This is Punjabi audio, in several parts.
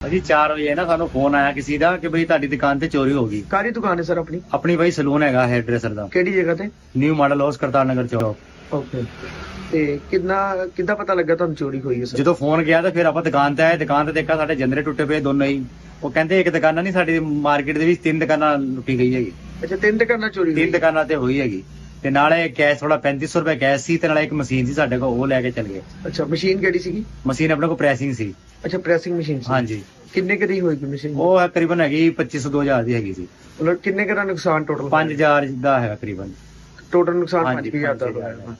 ਅਜੀ 4 ਵਜੇ ਨਾ ਸਾਨੂੰ ਫੋਨ ਆਇਆ ਕਿਸੇ ਦਾ ਕਿ ਬਈ ਤੁਹਾਡੀ ਦੁਕਾਨ ਤੇ ਚੋਰੀ ਹੋ ਗਈ। ਕਾਹਦੀ ਦੁਕਾਨ ਹੈ ਸਰ ਆਪਣੀ? ਆਪਣੀ ਬਈ ਸਲੂਨ ਹੈਗਾ ਹੈਅਰ ਡਰੈਸਰ ਦਾ। ਕਿਹੜੀ ਜਗ੍ਹਾ ਤੇ? New model house Kartar Nagar ਚੌਕ। ਓਕੇ ਤੇ ਕਿੰਨਾ ਕਿੱਦਾਂ ਪਤਾ ਲੱਗਾ ਤੁਹਾਨੂੰ ਚੋਰੀ ਹੋਈ ਹੈ ਸਰ? ਜਦੋਂ ਫੋਨ ਗਿਆ ਤਾਂ ਫਿਰ ਆਪਾਂ ਦੁਕਾਨ ਤੇ ਆਏ ਦੁਕਾਨ ਤੇ ਦੇਖਿਆ ਸਾਡੇ ਜੰਦਰੇ ਟੁੱਟੇ ਪਏ ਦੋਨੋਂ ਹੀ। ਉਹ ਕਹਿੰਦੇ ਇੱਕ ਦੁਕਾਨਾਂ ਨਹੀਂ ਸਾਡੀ ਮਾਰਕੀਟ ਦੇ ਵਿੱਚ ਤਿੰਨ ਦੁਕਾਨਾਂ ਲੁੱਟੀ ਗਈ ਹੈਗੀ। ਅੱਛਾ ਤਿੰਨ ਦੁਕਾਨਾਂ ਚੋਰੀ ਤਿੰਨ ਦੁਕਾਨਾਂ ਤੇ ਹੋਈ ਹੈਗੀ। ਤੇ ਨਾਲੇ ਕੈਸ਼ ਥੋੜਾ 3500 ਰੁਪਏ ਕੈਸ਼ ਸੀ ਤੇ ਨਾਲੇ ਇੱਕ ਮਸ਼ੀਨ ਸੀ ਸਾਡੇ ਕੋਲ ਉਹ ਲੈ ਕੇ ਚਲ ਗਏ। ਅੱਛਾ ਮਸ਼ੀਨ ਕਿਹੜੀ ਸੀਗੀ? ਮਸ਼ੀਨ ਆਪਣੇ ਕੋਲ ਪ੍ਰੈਸਿੰਗ ਸੀ। ਅੱਛਾ ਪ੍ਰੈਸਿੰਗ ਮਸ਼ੀਨ ਸੀ। ਹਾਂਜੀ। ਕਿੰਨੇ ਕਦੀ ਹੋਏਗੀ ਮਸ਼ੀਨ ਉਹ ਹੈ ਤਕਰੀਬਨ ਹੈਗੀ 2500 2000 ਦੀ ਹੈਗੀ ਸੀ। ਮਤਲਬ ਕਿੰਨੇ ਕੁ ਦਾ ਨੁਕਸਾਨ ਟੋਟਲ 5000 ਦਾ ਹੈਗਾ ਤਕਰੀਬਨ। ਟੋਟਲ ਨੁਕਸਾਨ ਹਾਂਜੀ, 5000 ਦਾ ਹੋਇਆ।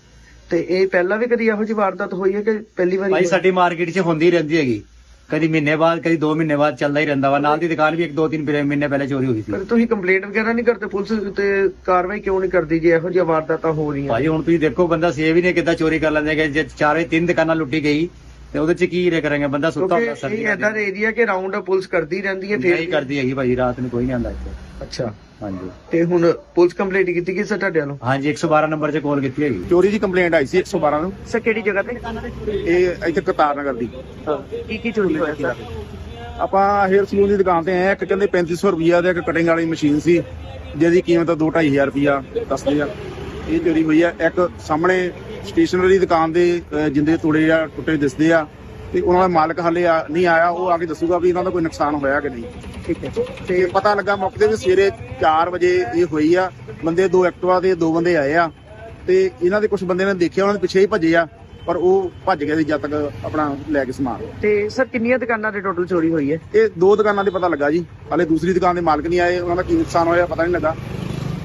ਤੇ ਇਹ ਪਹਿਲਾਂ ਵੀ ਕਦੀ ਇਹੋ ਜਿਹੀ ਵਾਰਦਾਤ ਹੋਈ ਹੈ ਕਿ ਪਹਿਲੀ ਵਾਰੀ ਭਾਈ? ਸਾਡੀ ਮਾਰਕੀਟ 'ਚ ਹੁੰਦੀ ਰਹਿੰਦੀ ਹੈਗੀ। ਕਦੀ ਮਹੀਨੇ ਬਾਅਦ ਕਦੀ 2 ਮਹੀਨੇ ਬਾਅਦ ਚੱਲਦਾ ਹੀ ਰਹਿੰਦਾ ਵਾ। ਨਾਲ ਦੀ ਦੁਕਾਨ ਵੀ 1 2 3 ਮਹੀਨੇ ਪਹਿਲੇ ਚੋਰੀ ਹੋਈ ਸੀ। ਪਰ ਤੁਸੀਂ ਕੰਪਲੇਂਟ ਵਗੈਰਾ ਨਹੀਂ ਕਰਦੇ? ਪੁਲਿਸ ਤੇ ਕਾਰਵਾਈ ਕਿਉਂ ਨਹੀਂ ਕਰਦੀ ਜੇ ਇਹੋ ਜਿਹੀ ਵਾਰਦਾਤਾਂ ਹੋ ਰਹੀਆਂ? ਭਾਈ ਹੁਣ ਤੁਸੀਂ ਦੇਖੋ ਬੰਦਾ ਸੇਵ ਹੀ ਨਹੀਂ ਕਿੱਦਾਂ ਚੋਰੀ ਕਰ ਲੈਂਦੇ ਕਿ ਜੇ ਚਾਰੇ ਤਿੰਨ ਦੁਕਾਨਾਂ ਲੁੱਟੀ ਗਈ ਤੇ ਉਹਦੇ 'ਚ ਕੀ ਰੇ ਕਰਾਂਗੇ? ਬੰਦਾ ਸੁੱਤਾ ਹੁੰਦਾ ਕਿਉਂਕਿ ਇਹ ਏਦਾਂ ਦੇ ਏਰੀਆ ਕਿ ਰਾਉਂਡ ਪੁਲਿਸ ਕਰਦੀ ਰਹਿੰਦੀ ਹੈ ਨਹੀਂ ਫਿਰ ਕਰਦੀ ਹੈਗੀ ਭਾਈ ਰਾਤ ਨੂੰ ਕੋਈ ਨਹੀਂ ਆਉਂਦਾ ਇੱਥੇ। ਅੱਛਾ। ਹਾਂਜੀ। ਤੇ ਹੁਣ ਪੁਲਿਸ ਕੰਪਲੇਂਟ ਕੀਤੀ ਕਿ ਸਰ ਤੁਹਾਡੇ ਵੱਲੋਂ? ਹਾਂਜੀ 112 ਨੰਬਰ 'ਚ ਕਾਲ ਕੀਤੀ ਹੈਗੀ। ਚੋਰੀ ਦੀ ਕੰਪਲੇਂਟ ਆਈ ਸੀ 112 ਨੂੰ। ਸਰ ਕਿਹੜੀ ਜਗ੍ਹਾ ਤੇ? ਇਹ ਇੱਥੇ ਕਤਾਰ ਨਗਰ ਦੀ। ਕੀ ਕੀ ਚੋਰੀ ਹੋਇਆ ਸਰ? ਆਪਾਂ ਹੇਅਰ ਸਲੂਨ ਦੀ ਦੁਕਾਨ ਤੇ ਆਏ ਇੱਕ ਕਹਿੰਦੇ 3500 ਰੁਪਈਆ ਦੇ ਇੱਕ ਕਟਿੰਗ ਵਾਲੀ ਮਸ਼ੀਨ ਸੀ। ਜਿਹਦੀ ਕੀਮਤ 2-2500 ਰੁਪਈਆ ਦੱਸਦੇ ਆ ਇਹ ਚੋਰੀ ਹੋਈ ਆ ਇੱਕ ਸਾਹਮਣੇ ਸਟੇਸ਼ਨਰੀ ਦੁਕਾਨ ਦੇ ਜਿੰਦੇ ਤੋੜੇ ਆ ਟੁੱਟੇ ਦਿਸਦੇ ਆ ਤੇ ਉਹਨਾਂ ਦਾ ਮਾਲਕ ਹਾਲੇ ਨਹੀਂ ਆਇਆ ਉਹ ਆ ਕੇ ਦੱਸੂਗਾ ਵੀ ਇਹਨਾਂ ਦਾ ਕੋਈ ਨੁਕਸਾਨ ਹੋਇਆ ਕਿ ਨਹੀਂ। ਠੀਕ ਹੈ। ਤੇ ਪਤਾ ਲੱਗਾ ਮੌਕੇ ਤੇ ਵੀ ਸਵੇਰੇ 4 ਵਜੇ ਇਹ ਹੋਈ ਆ ਬੰਦੇ ਦੋ ਐਕਟਿਵਾ ਦੇ ਦੋ ਬੰਦੇ ਆਏ ਆ ਤੇ ਇਹਨਾਂ ਦੇ ਕੁਝ ਬੰਦੇ ਨੇ ਦੇਖਿਆ ਉਹਨਾਂ ਦੇ ਪਿੱਛੇ ਹੀ ਭੱਜੇ ਆ ਪਰ ਉਹ ਭੱਜ ਗਏ ਸੀ ਜਦ ਤੱਕ ਆਪਣਾ ਲੈ ਕੇ ਸਮਾਨ। ਤੇ ਸਰ ਕਿੰਨੀਆਂ ਦੁਕਾਨਾਂ ਤੇ ਟੋਟਲ ਚੋਰੀ ਹੋਈ ਹੈ? ਇਹ ਦੋ ਦੁਕਾਨਾਂ ਦੇ ਪਤਾ ਲੱਗਾ ਜੀ ਹਾਲੇ ਦੂਸਰੀ ਦੁਕਾਨ ਦੇ ਮਾਲਕ ਨਹੀਂ ਆਏ ਉਹਨਾਂ ਦਾ ਕੀ ਨੁਕਸਾਨ ਹੋਇਆ ਪਤਾ ਨਹੀਂ ਲੱਗਾ।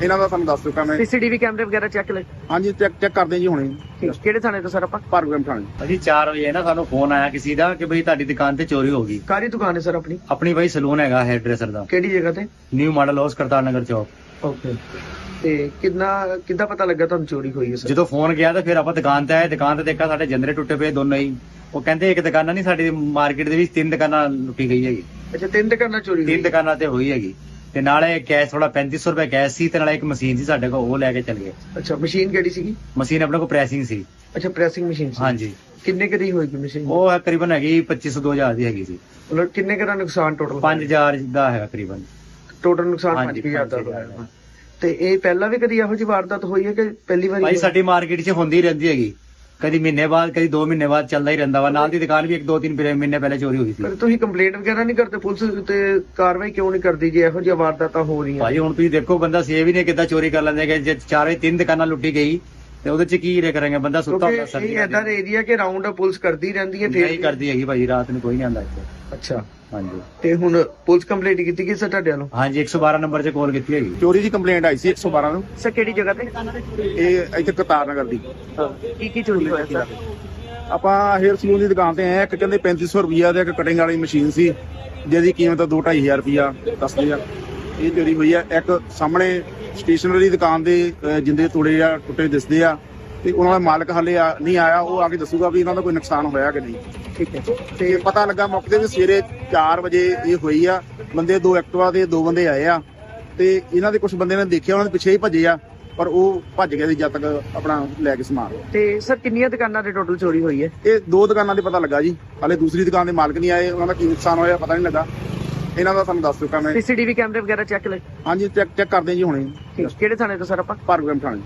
ਇਹਨਾਂ ਦਾ ਤੁਹਾਨੂੰ ਦੱਸ ਚੁੱਕਾ ਮੈਂ ਸੀਸੀਟੀਵੀ ਕੈਮਰੇ ਵਗੈਰਾ ਚੈੱਕ ਲੈ। ਹਾਂਜੀ ਚੈੱਕ ਚੈੱਕ ਕਰਦੇ ਜੀ ਹੁਣੇ। ਠੀਕ, ਕਿਹੜੇ ਥਾਣੇ ਤੋਂ ਸਰ ਆਪਾਂ? ਭਾਰਗਵ ਥਾਣੇ। ਅਜੀ 4 ਵਜੇ ਨਾ ਸਾਨੂੰ ਫੋਨ ਆਇਆ ਕਿਸੇ ਦਾ ਕਿ ਬਈ ਤੁਹਾਡੀ ਦੁਕਾਨ ਤੇ ਚੋਰੀ ਹੋ ਗਈ। ਕਾਹਦੀ ਦੁਕਾਨ ਹੈ ਸਰ ਆਪਣੀ? ਆਪਣੀ ਬਈ ਸਲੂਨ ਹੈਗਾ ਹੈਅਰ ਡਰੈਸਰ ਦਾ। ਕਿਹੜੀ ਜਗ੍ਹਾ ਤੇ? New model house Kartar Nagar ਚੌਕ। ਓਕੇ ਤੇ ਕਿੰਨਾ ਕਿੱਦਾਂ ਪਤਾ ਲੱਗਾ ਤੁਹਾਨੂੰ ਚੋਰੀ ਹੋਈ ਹੈ ਸਰ? ਜਦੋਂ ਫੋਨ ਗਿਆ ਤਾਂ ਫਿਰ ਆਪਾਂ ਦੁਕਾਨ ਤੇ ਆਏ ਦੁਕਾਨ ਤੇ ਦੇਖਿਆ ਸਾਡੇ ਜੰਦਰੇ ਟੁੱਟੇ ਪਏ ਦੋਨੋਂ ਹੀ। ਉਹ ਕਹਿੰਦੇ ਇੱਕ ਦੁਕਾਨਾਂ ਨਹੀਂ ਸਾਡੀ ਮਾਰਕੀਟ ਦੇ ਵਿੱਚ ਤਿੰਨ ਦੁਕਾਨਾਂ ਲੁੱਟੀ ਗਈ ਹੈਗੀ। ਅੱਛਾ ਤਿੰਨ ਦੁਕਾਨਾਂ ਚੋਰੀ ਤਿੰਨ ਹੋਈ ਦੁਕਾਨਾਂ ਤੇ ਹੋਈ ਹੈਗੀ। ਤੇ ਨਾਲੇ ਕੈਸ਼ ਥੋੜਾ 3500 ਰੁਪਏ ਕੈਸ਼ ਸੀ ਤੇ ਨਾਲੇ ਇੱਕ ਮਸ਼ੀਨ ਸੀ ਸਾਡੇ ਕੋਲ ਉਹ ਲੈ ਕੇ ਚਲ ਗਏ। ਅੱਛਾ ਮਸ਼ੀਨ ਕਿਹੜੀ ਸੀਗੀ? ਮਸ਼ੀਨ ਆਪਣੇ ਕੋਲ ਪ੍ਰੈਸਿੰਗ ਸੀ। ਅੱਛਾ ਪ੍ਰੈਸਿੰਗ ਮਸ਼ੀਨ ਸੀ। ਹਾਂਜੀ। ਕਿੰਨੇ ਕਦੀ ਹੋਏਗੀ ਮਸ਼ੀਨ? ਉਹ ਹੈ ਤਕਰੀਬਨ ਹੈਗੀ 2500 2000 ਦੀ ਹੈਗੀ ਸੀ। ਮਤਲਬ ਕਿੰਨੇ ਕੁ ਦਾ ਨੁਕਸਾਨ ਟੋਟਲ 5000 ਦਾ ਹੈਗਾ ਤਕਰੀਬਨ। ਟੋਟਲ ਨੁਕਸਾਨ ਹਾਂਜੀ, 5000 ਦਾ ਹੋਇਆ। ਤੇ ਇਹ ਪਹਿਲਾਂ ਵੀ ਕਦੀ ਇਹੋ ਜਿਹੀ ਵਾਰਦਾਤ ਹੋਈ ਹੈ ਕਿ ਪਹਿਲੀ ਵਾਰੀ ਭਾਈ? ਸਾਡੀ ਮਾਰਕੀਟ 'ਚ ਹੁੰਦੀ ਰਹਿੰਦੀ ਹੈਗੀ। ਕਦੀ ਮਹੀਨੇ ਬਾਅਦ ਕਦੀ 2 ਮਹੀਨੇ ਬਾਅਦ ਚੱਲਦਾ ਹੀ ਰਹਿੰਦਾ ਵਾ। ਨਾਲ ਦੀ ਦੁਕਾਨ ਵੀ 1 2 3 ਮਹੀਨੇ ਪਹਿਲੇ ਚੋਰੀ ਹੋਈ ਸੀ। ਪਰ ਤੁਸੀਂ ਕੰਪਲੇਂਟ ਵਗੈਰਾ ਨਹੀਂ ਕਰਦੇ? ਪੁਲਿਸ ਤੇ ਕਾਰਵਾਈ ਕਿਉਂ ਨਹੀਂ ਕਰਦੀ? ਜੇ ਇਹੋ ਜਿਹੀ ਵਾਰਦਾਤਾਂ ਹੋ ਰਹੀਆਂ। ਭਾਈ ਹੁਣ ਤੁਸੀਂ ਦੇਖੋ ਬੰਦਾ ਸੇਵ ਹੀ ਨਹੀਂ ਕਿੱਦਾਂ ਚੋਰੀ ਕਰ ਲੈਂਦੇ ਕਿ ਜੇ ਚਾਰੇ ਤਿੰਨ ਦੁਕਾਨਾਂ ਲੁੱਟੀ ਗਈ ਤੇ ਉਹਦੇ 'ਚ ਕੀ ਰੇ ਕਰਾਂਗੇ? ਬੰਦਾ ਸੁੱਤਾ ਹੁੰਦਾ ਕਿਉਂਕਿ ਇਹ ਏਦਾਂ ਦੇ ਏਰੀਆ ਕਿ ਰਾਉਂਡ ਪੁਲਿਸ ਕਰਦੀ ਰਹਿੰਦੀ ਹੈ ਨਹੀਂ ਫਿਰ ਕਰਦੀ ਹੈਗੀ ਭਾਈ ਰਾਤ ਨੂੰ ਕੋਈ ਨਹੀਂ ਆਉਂਦਾ ਇੱਥੇ। ਅੱਛਾ। ਹਾਂਜੀ। ਤੇ ਹੁਣ ਪੁਲਿਸ ਕੰਪਲੇਂਟ ਕੀਤੀ ਕਿ ਸਰ ਤੁਹਾਡੇ ਵੱਲੋਂ? ਹਾਂਜੀ 112 ਨੰਬਰ 'ਚ ਕਾਲ ਕੀਤੀ ਹੈਗੀ। ਚੋਰੀ ਦੀ ਕੰਪਲੇਂਟ ਆਈ ਸੀ 112 ਨੂੰ। ਸਰ ਕਿਹੜੀ ਜਗ੍ਹਾ ਤੇ? ਇਹ ਇੱਥੇ ਕਤਾਰ ਨਗਰ ਦੀ। ਕੀ ਕੀ ਚੋਰੀ ਹੋਇਆ ਸਰ ਆਪਾਂ ਹੇਅਰ ਸਲੂਨ ਦੀ ਦੁਕਾਨ ਤੇ ਆਏ ਆ ਇੱਕ ਕਹਿੰਦੇ 3500 ਰੁਪਈਆ ਦੇ ਇੱਕ ਕਟਿੰਗ ਵਾਲੀ ਮਸ਼ੀਨ ਸੀ ਜਿਹਦੀ ਕੀਮਤ 2-2500 ਰੁਪਈਆ ਦੱਸਦੇ ਆ ਇਹ ਚੋਰੀ ਹੋਈ ਆ ਇੱਕ ਸਾਹਮਣੇ ਸਟੇਸ਼ਨਰੀ ਦੁਕਾਨ ਦੇ ਜਿੰਦੇ ਤੋੜੇ ਆ ਟੁੱਟੇ ਦਿਸਦੇ ਆ ਤੇ ਉਹਨਾਂ ਦਾ ਮਾਲਕ ਹਾਲੇ ਨਹੀਂ ਆਇਆ ਉਹ ਆ ਕੇ ਦੱਸੂਗਾ ਵੀ ਇਹਨਾਂ ਦਾ ਕੋਈ ਨੁਕਸਾਨ ਹੋਇਆ ਕਿ ਨਹੀਂ। ਠੀਕ ਹੈ। ਤੇ ਪਤਾ ਲੱਗਾ ਮੌਕੇ ਤੇ ਵੀ ਸਵੇਰੇ 4 ਵਜੇ ਇਹ ਹੋਈ ਆ ਬੰਦੇ ਦੋ ਐਕਟਿਵਾ ਦੇ ਦੋ ਬੰਦੇ ਆਏ ਆ ਤੇ ਇਹਨਾਂ ਦੇ ਕੁਝ ਬੰਦੇ ਨੇ ਦੇਖਿਆ ਉਹਨਾਂ ਦੇ ਪਿੱਛੇ ਹੀ ਭੱਜੇ ਆ ਪਰ ਉਹ ਭੱਜ ਗਏ ਸੀ ਜਦ ਤੱਕ ਆਪਣਾ ਲੈ ਕੇ ਸਮਾਨ। ਤੇ ਸਰ ਕਿੰਨੀਆਂ ਦੁਕਾਨਾਂ ਤੇ ਟੋਟਲ ਚੋਰੀ ਹੋਈ ਹੈ? ਇਹ ਦੋ ਦੁਕਾਨਾਂ ਦੇ ਪਤਾ ਲੱਗਾ ਜੀ ਹਾਲੇ ਦੂਸਰੀ ਦੁਕਾਨ ਦੇ ਮਾਲਕ ਨਹੀਂ ਆਏ ਉਹਨਾਂ ਦਾ ਕੀ ਨੁਕਸਾਨ ਹੋਇਆ ਪਤਾ ਨਹੀਂ ਲੱਗਾ। ਇਹਨਾਂ ਦਾ ਤੁਹਾਨੂੰ ਦੱਸ ਚੁੱਕਾ ਮੈਂ। ਸੀਸੀਟੀਵੀ ਕੈਮਰੇ ਵਗੈਰਾ ਚੈੱਕ ਲੈ ਹਾਂਜੀ ਚੈੱਕ ਚੈੱਕ ਕਰਦੇ ਜੀ ਹੁਣੇ। ਕਿਹੜੇ ਥਾਣੇ ਤੋਂ ਸਰ ਆਪਾਂ? ਭਾਰਗਵ ਥਾਣੇ।